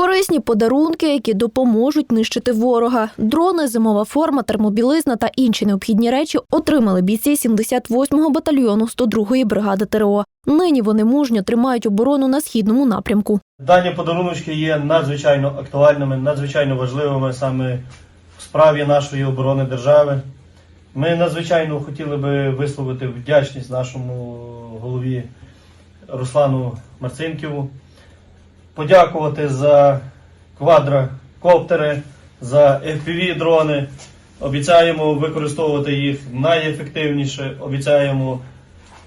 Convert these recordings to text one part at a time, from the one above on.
Корисні подарунки, які допоможуть нищити ворога. Дрони, зимова форма, термобілизна та інші необхідні речі отримали бійці 78-го батальйону 102-ї бригади ТРО. Нині вони мужньо тримають оборону на східному напрямку. Дані подаруночки є надзвичайно актуальними, надзвичайно важливими саме в справі нашої оборони держави. Ми надзвичайно хотіли би висловити вдячність нашому голові Руслану Марцинківу, подякувати за квадрокоптери, за FPV-дрони. Обіцяємо використовувати їх найефективніше, обіцяємо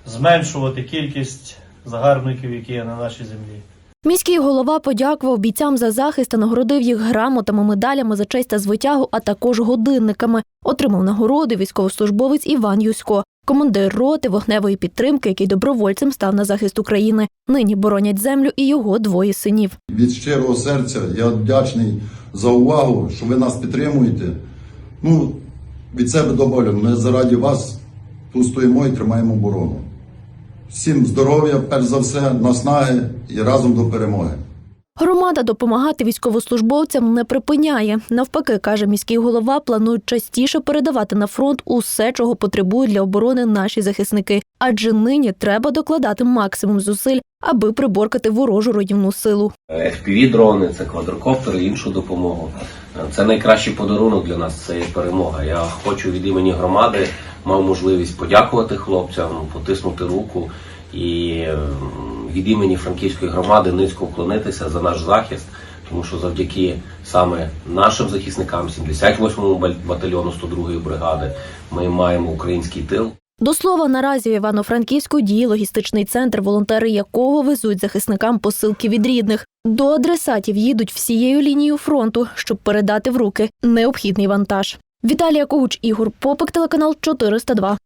зменшувати кількість загарбників, які є на нашій землі. Міський голова подякував бійцям за захист та нагородив їх грамотами, медалями за честь та звитягу, а також годинниками. Отримав нагороди військовослужбовець Іван Юсько, командир роти вогневої підтримки, який добровольцем став на захист України. Нині боронять землю і його двоє синів. Від щирого серця я вдячний за увагу, що ви нас підтримуєте. Ну, від себе до болю. Ми заради вас тут стоїмо і тримаємо оборону. Всім здоров'я, перш за все, наснаги і разом до перемоги. Громада допомагати військовослужбовцям не припиняє. Навпаки, каже міський голова, планують частіше передавати на фронт усе, чого потребують для оборони наші захисники. Адже нині треба докладати максимум зусиль, аби приборкати ворожу руйнівну силу. FPV-дрони, це квадрокоптери, іншу допомогу. Це найкращий подарунок для нас. Це є перемога. Я хочу від імені громади мав можливість подякувати хлопцям, потиснути руку і е, від імені франківської громади низько вклонитися за наш захист, тому що завдяки саме нашим захисникам, 78-му баль- батальйону 102-ї бригади, ми маємо український тил. До слова, наразі в Івано-Франківську діє логістичний центр, волонтери якого везуть захисникам посилки від рідних. До адресатів їдуть всією лінією фронту, щоб передати в руки необхідний вантаж. Віталія Когуч, Ігор Попик, телеканал 402.